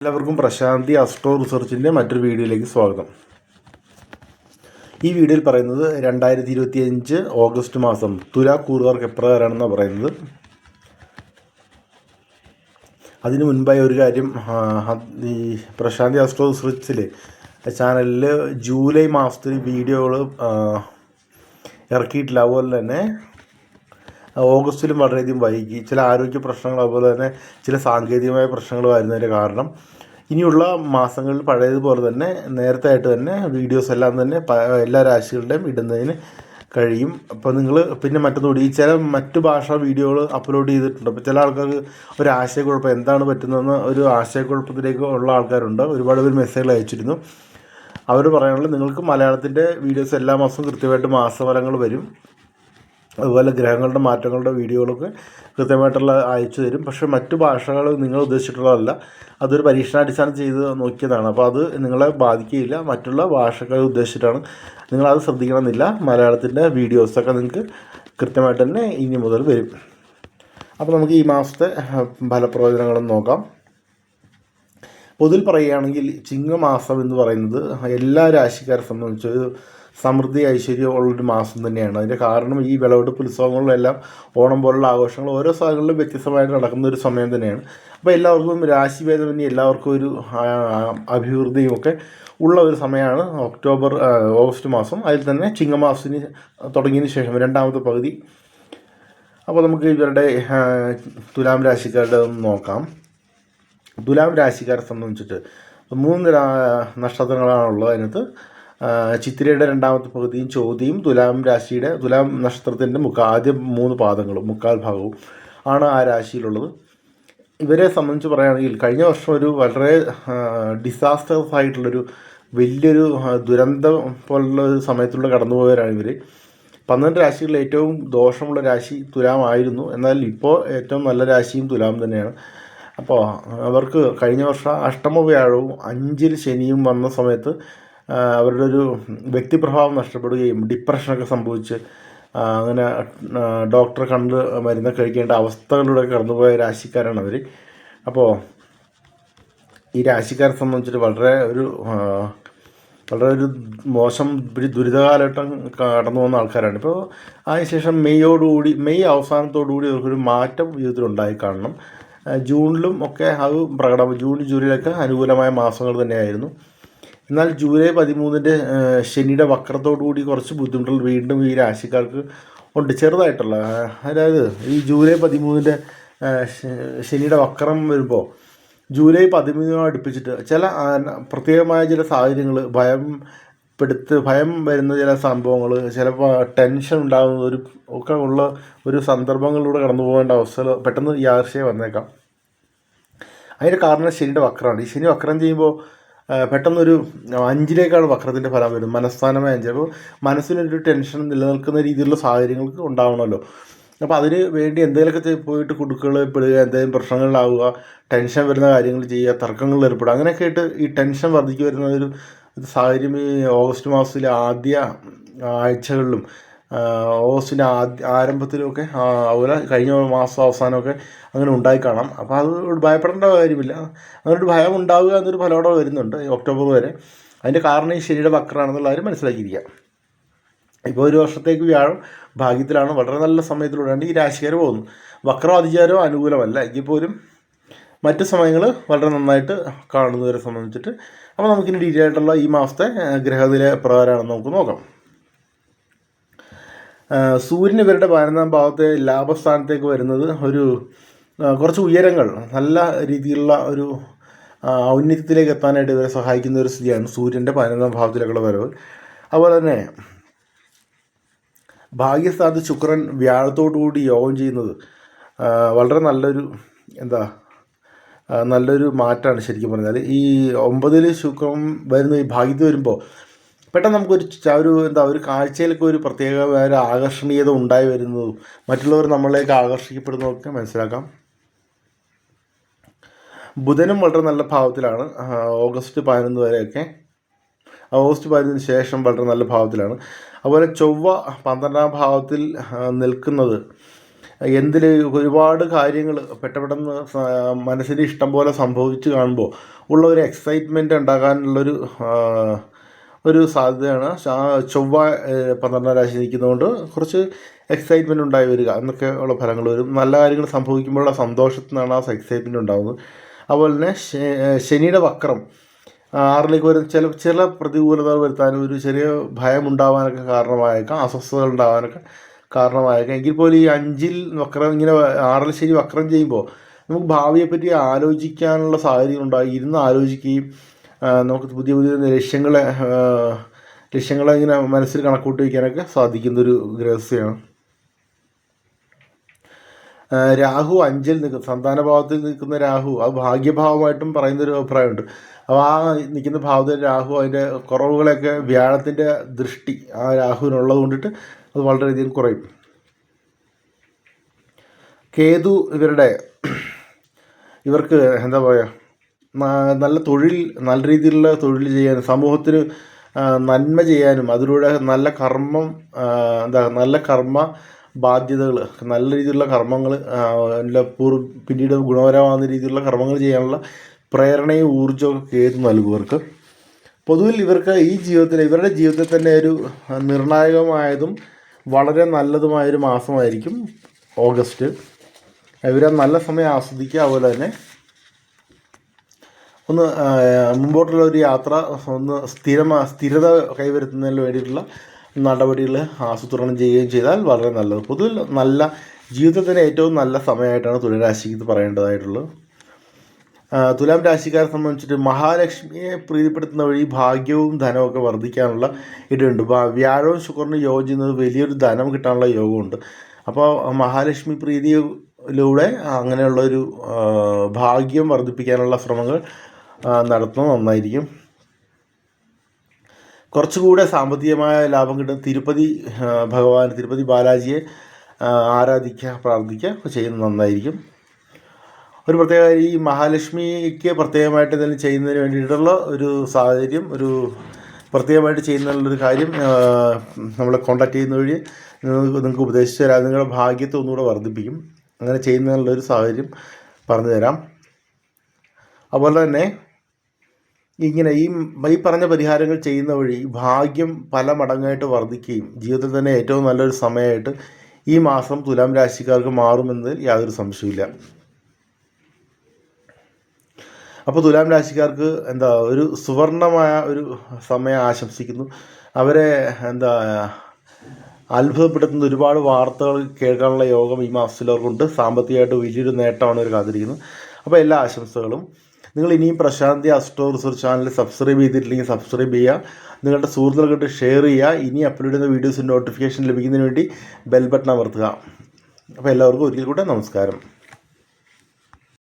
എല്ലാവർക്കും പ്രശാന്തി അസ്ട്രോ റിസർച്ചിന്റെ മറ്റൊരു വീഡിയോയിലേക്ക് സ്വാഗതം. ഈ വീഡിയോയിൽ പറയുന്നത് രണ്ടായിരത്തി ഇരുപത്തി അഞ്ച് ഓഗസ്റ്റ് മാസം തുലാ കൂറുകാർക്ക് എപ്രകാരമാണെന്നാണ് പറയുന്നത്. അതിനു മുൻപായി ഒരു കാര്യം ഈ പ്രശാന്തി അസ്ട്രോ റിസർച്ചിലെ ചാനലിൽ ജൂലൈ മാസത്തിൽ വീഡിയോകൾ ഇറക്കിയിട്ടില്ല. അതുപോലെ തന്നെ ഓഗസ്റ്റിലും വളരെയധികം വൈകി. ചില ആരോഗ്യ പ്രശ്നങ്ങൾ അതുപോലെ തന്നെ ചില സാങ്കേതികമായ പ്രശ്നങ്ങൾ വരുന്നതിന്റെ കാരണം. ഇനിയുള്ള മാസങ്ങളിൽ പഴയതുപോലെ തന്നെ നേരത്തെ ആയിട്ട് തന്നെ വീഡിയോസ് എല്ലാം തന്നെ എല്ലാ രാശികളുടെയും ഇടുന്നതിന് കഴിയും. അപ്പോൾ നിങ്ങൾ പിന്നെ മറ്റൊന്നുകൂടി ഈ ചില മറ്റു ഭാഷാ വീഡിയോകൾ അപ്ലോഡ് ചെയ്തിട്ടുണ്ട്. അപ്പോൾ ചില ആൾക്കാർക്ക് ഒരു ആശയക്കുഴപ്പം എന്താണ് പറ്റുന്നതെന്ന് ഒരു ആശയക്കുഴപ്പത്തിലേക്ക് ഉള്ള ആൾക്കാരുണ്ട്. ഒരുപാട് പേര് മെസ്സേജുകൾ അയച്ചിരുന്നു. അവർ പറയാനുള്ളത് നിങ്ങൾക്ക് മലയാളത്തിന്റെ വീഡിയോസ് എല്ലാ മാസവും കൃത്യമായിട്ട് മാസഫലങ്ങൾ വരും. അതുപോലെ ഗ്രഹങ്ങളുടെ മാറ്റങ്ങളുടെ വീഡിയോകളൊക്കെ കൃത്യമായിട്ടുള്ള അയച്ചു തരും. പക്ഷേ മറ്റു ഭാഷകൾ നിങ്ങൾ ഉദ്ദേശിച്ചിട്ടുള്ളതല്ല. അതൊരു പരീക്ഷണാടിസ്ഥാനം ചെയ്ത് നോക്കിയതാണ്. അപ്പോൾ അത് നിങ്ങളെ ബാധിക്കുകയില്ല. മറ്റുള്ള ഭാഷകൾ ഉദ്ദേശിച്ചിട്ടാണ് നിങ്ങളത് ശ്രദ്ധിക്കണമെന്നില്ല. മലയാളത്തിന്റെ വീഡിയോസൊക്കെ നിങ്ങൾക്ക് കൃത്യമായിട്ട് തന്നെ ഇനി മുതൽ വരും. അപ്പോൾ നമുക്ക് ഈ മാസത്തെ ഫലപ്രവചനങ്ങളും നോക്കാം. പൊതുവിൽ പറയുകയാണെങ്കിൽ ചിങ്ങമാസം എന്ന് പറയുന്നത് എല്ലാ രാശിക്കാരെ സംബന്ധിച്ച് ഒരു സമൃദ്ധി ഐശ്വര്യം ഉള്ളൊരു മാസം തന്നെയാണ്. അതിന്റെ കാരണം ഈ വിളവെടുപ്പ് ഉത്സവങ്ങളിലെല്ലാം ഓണം പോലുള്ള ആഘോഷങ്ങൾ ഓരോ സ്ഥലങ്ങളിലും വ്യത്യസ്തമായിട്ട് നടക്കുന്ന ഒരു സമയം തന്നെയാണ്. അപ്പോൾ എല്ലാവർക്കും രാശിഭേദമന്യേ എല്ലാവർക്കും ഒരു അഭിവൃദ്ധിയും ഒക്കെ ഉള്ള ഒരു സമയമാണ് ഒക്ടോബർ ഓഗസ്റ്റ് മാസം. അതിൽ തന്നെ ചിങ്ങമാസത്തിന് തുടങ്ങിയതിന് ശേഷം രണ്ടാമത്തെ പകുതി. അപ്പോൾ നമുക്ക് ഇവരുടെ തുലാം രാശിക്കാരുടെ നോക്കാം. തുലാം രാശിക്കാരെ സംബന്ധിച്ചിട്ട് മൂന്ന് നക്ഷത്രങ്ങളാണുള്ളത് അതിനകത്ത്. ചിത്രയുടെ രണ്ടാമത്തെ പകുതിയും ചോതിയും തുലാം രാശിയുടെ തുലാം നക്ഷത്രത്തിന്റെ മുക്കാ ആദ്യ മൂന്ന് പാദങ്ങളും മുക്കാൽ ഭാഗവും ആണ് ആ രാശിയിലുള്ളത്. ഇവരെ സംബന്ധിച്ച് പറയുകയാണെങ്കിൽ കഴിഞ്ഞ വർഷം ഒരു വളരെ ഡിസാസ്റ്റേഴ്സ് ആയിട്ടുള്ളൊരു വലിയൊരു ദുരന്തം പോലുള്ള ഒരു സമയത്തൂടെ കടന്നുപോയവരാണ് ഇവർ പന്ത്രണ്ട് രാശികളിൽ ഏറ്റവും ദോഷമുള്ള രാശി തുലാമായിരുന്നു എന്നാൽ ഇപ്പോൾ ഏറ്റവും നല്ല രാശിയും തുലാം തന്നെയാണ്. അപ്പോൾ അവർക്ക് കഴിഞ്ഞ വർഷം അഷ്ടമ വ്യാഴവും അഞ്ചിൽ ശനിയും വന്ന സമയത്ത് അവരുടെ ഒരു വ്യക്തിപ്രഭാവം നഷ്ടപ്പെടുകയും ഡിപ്രഷനൊക്കെ സംഭവിച്ച് അങ്ങനെ ഡോക്ടറെ കണ്ട് മരുന്ന് കഴിക്കേണ്ട അവസ്ഥകളിലൂടെ കടന്നുപോയ രാശിക്കാരാണ് അവർ അപ്പോൾ ഈ രാശിക്കാരെ സംബന്ധിച്ചിട്ട് വളരെ ഒരു വളരെ ഒരു മോശം ഒരു ദുരിതകാലഘട്ടം കടന്നു പോകുന്ന ആൾക്കാരാണ്. ഇപ്പോൾ അതിനുശേഷം മെയ്യോടുകൂടി മെയ് അവസാനത്തോടുകൂടി അവർക്കൊരു മാറ്റം ജീവിതത്തിൽ ഉണ്ടായി കാണണം. ജൂണിലും ഒക്കെ അത് പ്രകടം ജൂൺ ജൂലൈയിലൊക്കെ അനുകൂലമായ മാസങ്ങൾ തന്നെയായിരുന്നു. എന്നാൽ ജൂലൈ പതിമൂന്നിന്റെ ശനിയുടെ വക്രത്തോടുകൂടി കുറച്ച് ബുദ്ധിമുട്ടുകൾ വീണ്ടും ഈ രാശിക്കാർക്ക് ഉണ്ട്. ചെറുതായിട്ടുള്ള അതായത് ഈ ജൂലൈ പതിമൂന്നിന്റെ ശനിയുടെ വക്രം വരുമ്പോൾ ജൂലൈ പതിമൂന്നിനോട് അടുപ്പിച്ചിട്ട് ചില പ്രത്യേകമായ ചില സാഹചര്യങ്ങൾ ഭയം പെടുത്ത് ഭയം വരുന്ന ചില സംഭവങ്ങൾ ചിലപ്പോൾ ടെൻഷൻ ഉണ്ടാകുന്ന ഒരു ഒക്കെ ഉള്ള ഒരു സന്ദർഭങ്ങളിലൂടെ കടന്നു പോകേണ്ട അവസ്ഥകൾ പെട്ടെന്ന് ഈ ആശയം വന്നേക്കാം. അതിന്റെ കാരണം ശനിയുടെ വക്രമാണ്. ഈ ശനി വക്രം ചെയ്യുമ്പോൾ പെട്ടെന്നൊരു അഞ്ചിലേക്കാണ് വക്രത്തിന്റെ ഫലം വരുന്നത്. മനസ്ഥാനമായ അഞ്ച്. അപ്പോൾ മനസ്സിനൊരു ടെൻഷൻ നിലനിൽക്കുന്ന രീതിയിലുള്ള സാഹചര്യങ്ങൾക്ക് ഉണ്ടാവണമല്ലോ. അപ്പോൾ അതിന് വേണ്ടി എന്തെങ്കിലുമൊക്കെ പോയിട്ട് കുടുക്കുകൾ പെടുക എന്തെങ്കിലും പ്രശ്നങ്ങളിലാവുക ടെൻഷൻ വരുന്ന കാര്യങ്ങൾ ചെയ്യുക തർക്കങ്ങളിൽ ഏർപ്പെടുക അങ്ങനെയൊക്കെ ആയിട്ട് ഈ ടെൻഷൻ വർദ്ധിച്ചു വരുന്ന ഒരു സാഹചര്യം ഈ ഓഗസ്റ്റ് മാസത്തിലെ ആദ്യ ആഴ്ചകളിലും ഓഗസ്റ്റിന്റെ ആദ്യ ആരംഭത്തിലുമൊക്കെ അതുപോലെ കഴിഞ്ഞ മാസം അവസാനമൊക്കെ അങ്ങനെ ഉണ്ടായി കാണാം. അപ്പോൾ അത് ഭയപ്പെടേണ്ട കാര്യമില്ല. അങ്ങനൊരു ഭയം ഉണ്ടാവുക എന്നൊരു ഫലോടെ വരുന്നുണ്ട് ഒക്ടോബർ വരെ. അതിന്റെ കാരണം ഈ ശനിയുടെ വക്രാണെന്നുള്ള കാര്യം മനസ്സിലാക്കിയിരിക്കുക ഇപ്പോൾ ഒരു വർഷത്തേക്ക് വ്യാഴം ഭാഗ്യത്തിലാണ്. വളരെ നല്ല സമയത്തിലൂടെയാണ് ഈ രാശിക്കാർ പോകുന്നത്. വക്രം അതിചാരവും അനുകൂലമല്ല. എങ്കിൽ പോലും മറ്റ് സമയങ്ങൾ വളരെ നന്നായിട്ട് കാണുന്നവരെ സംബന്ധിച്ചിട്ട്. അപ്പോൾ നമുക്കിനി ഡീറ്റെയിൽ ആയിട്ടുള്ള ഈ മാസത്തെ ഗ്രഹനില പ്രകാരമാണെന്ന് നമുക്ക് നോക്കാം. സൂര്യൻ ഇവരുടെ പതിനൊന്നാം ഭാഗത്തെ ലാഭസ്ഥാനത്തേക്ക് വരുന്നത് ഒരു കുറച്ച് ഉയരങ്ങൾ നല്ല രീതിയിലുള്ള ഒരു ഔന്നത്യത്തിലേക്ക് എത്താനായിട്ട് ഇവരെ സഹായിക്കുന്ന ഒരു സ്ഥിതിയാണ് സൂര്യന്റെ പതിനൊന്നാം ഭാവത്തിലേക്കുള്ള വരവ്. അതുപോലെ തന്നെ ഭാഗ്യസ്ഥാനത്ത് ശുക്രൻ വ്യാഴത്തോടു കൂടി യോഗം ചെയ്യുന്നത് വളരെ നല്ലൊരു എന്താ നല്ലൊരു മാറ്റമാണ് ശരിക്കും പറഞ്ഞാൽ. ഈ ഒമ്പതിൽ ശുക്രം വരുന്ന ഈ ഭാഗ്യത്തിൽ വരുമ്പോൾ പെട്ടെന്ന് നമുക്കൊരു ഒരു എന്താ ഒരു കാഴ്ചയിലൊക്കെ ഒരു പ്രത്യേക ഒരു ആകർഷണീയത ഉണ്ടായി വരുന്നതും മറ്റുള്ളവർ നമ്മളിലേക്ക് ആകർഷിക്കപ്പെടുന്നതൊക്കെ മനസ്സിലാക്കാം. ബുധനും വളരെ നല്ല ഭാവത്തിലാണ്. ഓഗസ്റ്റ് പതിനൊന്ന് വരെയൊക്കെ. ഓഗസ്റ്റ് പതിനൊന്നിന് ശേഷം വളരെ നല്ല ഭാവത്തിലാണ്. അതുപോലെ ചൊവ്വ പന്ത്രണ്ടാം ഭാവത്തിൽ നിൽക്കുന്നത് എന്തിൽ ഒരുപാട് കാര്യങ്ങൾ പെട്ടെന്ന് മനസ്സിന് ഇഷ്ടം പോലെ സംഭവിച്ച് കാണുമ്പോൾ ഉള്ള ഒരു എക്സൈറ്റ്മെന്റ് ഉണ്ടാകാനുള്ളൊരു ഒരു സാധ്യതയാണ്. ചൊവ്വ പന്ത്രണ്ടാം രാശി നിൽക്കുന്നതുകൊണ്ട് കുറച്ച് എക്സൈറ്റ്മെന്റ് ഉണ്ടായി വരിക. എന്നൊക്കെ ഉള്ള ഫലങ്ങൾ വരും. നല്ല കാര്യങ്ങൾ സംഭവിക്കുമ്പോഴുള്ള സന്തോഷത്തിൽ നിന്നാണ് ആ എക്സൈറ്റ്മെന്റ് ഉണ്ടാകുന്നത് അതുപോലെ തന്നെ ശനിയുടെ വക്രം ആറിലേക്ക് വരുന്ന ചില ചില പ്രതികൂലതകൾ വരുത്താനും ഒരു ചെറിയ ഭയം ഉണ്ടാവാനൊക്കെ കാരണമായേക്കാം. അസ്വസ്ഥതകൾ ഉണ്ടാവാനൊക്കെ കാരണമായേക്കാം. എങ്കിൽ പോലും ഈ അഞ്ചിൽ വക്രം ഇങ്ങനെ ആറിൽ ശരി വക്രം ചെയ്യുമ്പോൾ നമുക്ക് ഭാവിയെപ്പറ്റി ആലോചിക്കാനുള്ള സാഹചര്യം ഉണ്ടായി ഇരുന്ന് ആലോചിക്കുകയും നമുക്ക് പുതിയ പുതിയ ലക്ഷ്യങ്ങളെ ലക്ഷ്യങ്ങളെ ഇങ്ങനെ മനസ്സിൽ കണക്കൂട്ടി വയ്ക്കാനൊക്കെ സാധിക്കുന്നൊരു രഹസ്യമാണ് ആ, രാഹു അഞ്ചിൽ നിൽക്കുന്ന സന്താന ഭാവത്തിൽ നിൽക്കുന്ന രാഹു. അത് ഭാഗ്യഭാവമായിട്ടും പറയുന്നൊരു അഭിപ്രായമുണ്ട്. അപ്പോൾ ആ നിൽക്കുന്ന ഭാവത്തിൽ രാഹു അതിന്റെ കുറവുകളെയൊക്കെ വ്യാഴത്തിന്റെ ദൃഷ്ടി ആ രാഹുവിനുള്ളത് കൊണ്ടിട്ട് അത് വളരെയധികം കുറയും. കേതു ഇവരുടെ ഇവർക്ക് എന്താ പറയുക നല്ല തൊഴിൽ നല്ല രീതിയിലുള്ള തൊഴിൽ ചെയ്യാനും സമൂഹത്തിന് നന്മ ചെയ്യാനും അതിലൂടെ നല്ല കർമ്മം എന്താ നല്ല കർമ്മ ബാധ്യതകൾ നല്ല രീതിയിലുള്ള കർമ്മങ്ങൾ പൂർ പിന്നീട് ഗുണപരമാകുന്ന രീതിയിലുള്ള കർമ്മങ്ങൾ ചെയ്യാനുള്ള പ്രേരണയും ഊർജവും കേതു നൽകും ഇവർക്ക്. പൊതുവിൽ ഇവർക്ക് ഈ ജീവിതത്തിൽ ഇവരുടെ ജീവിതത്തിൽ തന്നെ ഒരു നിർണായകമായതും വളരെ നല്ലതുമായൊരു മാസമായിരിക്കും ഓഗസ്റ്റ്. ഇവരെ നല്ല സമയം ആസ്വദിക്കുക അതുപോലെ തന്നെ ഒന്ന് മുമ്പോട്ടുള്ള ഒരു യാത്ര ഒന്ന് സ്ഥിരമാ സ്ഥിരത കൈവരുത്തുന്നതിന് വേണ്ടിയിട്ടുള്ള നടപടികൾ ആസൂത്രണം ചെയ്യുകയും ചെയ്താൽ വളരെ നല്ലത്. പൊതുവിൽ നല്ല ജീവിതത്തിന് ഏറ്റവും നല്ല സമയമായിട്ടാണ് തുലാരാശിക്ക് പറയേണ്ടതായിട്ടുള്ളത്. തുലാം രാശിക്കാരെ സംബന്ധിച്ചിട്ട് മഹാലക്ഷ്മിയെ പ്രീതിപ്പെടുത്തുന്ന വഴി ഭാഗ്യവും ധനവും ഒക്കെ വർദ്ധിക്കാനുള്ള ഇടയുണ്ട്. വ്യാഴവും ശുക്രനും യോജിക്കുന്നത് വലിയൊരു ധനം കിട്ടാനുള്ള യോഗമുണ്ട്. അപ്പോൾ മഹാലക്ഷ്മി പ്രീതിയിലൂടെ അങ്ങനെയുള്ളൊരു ഭാഗ്യം വർദ്ധിപ്പിക്കാനുള്ള ശ്രമങ്ങൾ നടത്തുന്നത് നന്നായിരിക്കും. കുറച്ചുകൂടെ സാമ്പത്തികമായ ലാഭം കിട്ടുന്ന തിരുപ്പതി ഭഗവാൻ തിരുപ്പതി ബാലാജിയെ ആരാധിക്കുക പ്രാർത്ഥിക്കുക ചെയ്യുന്നത് നന്നായിരിക്കും. ഒരു പ്രത്യേക ഈ മഹാലക്ഷ്മിക്ക് പ്രത്യേകമായിട്ട് എന്തെങ്കിലും ചെയ്യുന്നതിന് വേണ്ടിയിട്ടുള്ള ഒരു സാഹചര്യം ഒരു പ്രത്യേകമായിട്ട് ചെയ്യുന്നതിനുള്ളൊരു കാര്യം നമ്മളെ കോണ്ടാക്ട് ചെയ്യുന്ന വഴി നിങ്ങൾക്ക് ഉപദേശിച്ചു തരാം. നിങ്ങളുടെ ഭാഗ്യത്തെ ഒന്നുകൂടെ വർദ്ധിപ്പിക്കും. അങ്ങനെ ചെയ്യുന്നതിനുള്ളൊരു സാഹചര്യം പറഞ്ഞു തരാം. അതുപോലെ തന്നെ ഇങ്ങനെ ഈ ഈ പറഞ്ഞ പരിഹാരങ്ങൾ ചെയ്യുന്ന വഴി ഭാഗ്യം പല മടങ്ങായിട്ട് വർദ്ധിക്കുകയും ജീവിതത്തിൽ തന്നെ ഏറ്റവും നല്ലൊരു സമയമായിട്ട് ഈ മാസം തുലാം രാശിക്കാർക്ക് മാറുമെന്നതിൽ യാതൊരു സംശയമില്ല അപ്പോൾ തുലാം രാശിക്കാർക്ക് എന്താ ഒരു സുവർണമായ ഒരു സമയം ആശംസിക്കുന്നു. അവരെ എന്താ അത്ഭുതപ്പെടുത്തുന്ന ഒരുപാട് വാർത്തകൾ കേൾക്കാനുള്ള യോഗം ഈ മാസത്തിലവർക്കുണ്ട്. സാമ്പത്തികമായിട്ട് വലിയൊരു നേട്ടമാണ് അവർ കാത്തിരിക്കുന്നത്. അപ്പോൾ എല്ലാ ആശംസകളും. നിങ്ങൾ ഇനിയും Prashanti astro research channel subscribe ചെയ്തിട്ടില്ലെങ്കിൽ സബ്സ്ക്രൈബ് ചെയ്യുക. നിങ്ങളുടെ സുഹൃത്തുക്കൾക്കിട്ട് ഷെയർ ചെയ്യുക. ഇനി അപ്ലോഡ് ചെയ്യുന്ന വീഡിയോസിന്റെ നോട്ടിഫിക്കേഷൻ ലഭിക്കുന്നതിന് വേണ്ടി ബെൽ ബട്ടൺ അമർത്തുക. അപ്പോൾ എല്ലാവർക്കും ഒരിക്കൽ കൂടെ നമസ്കാരം.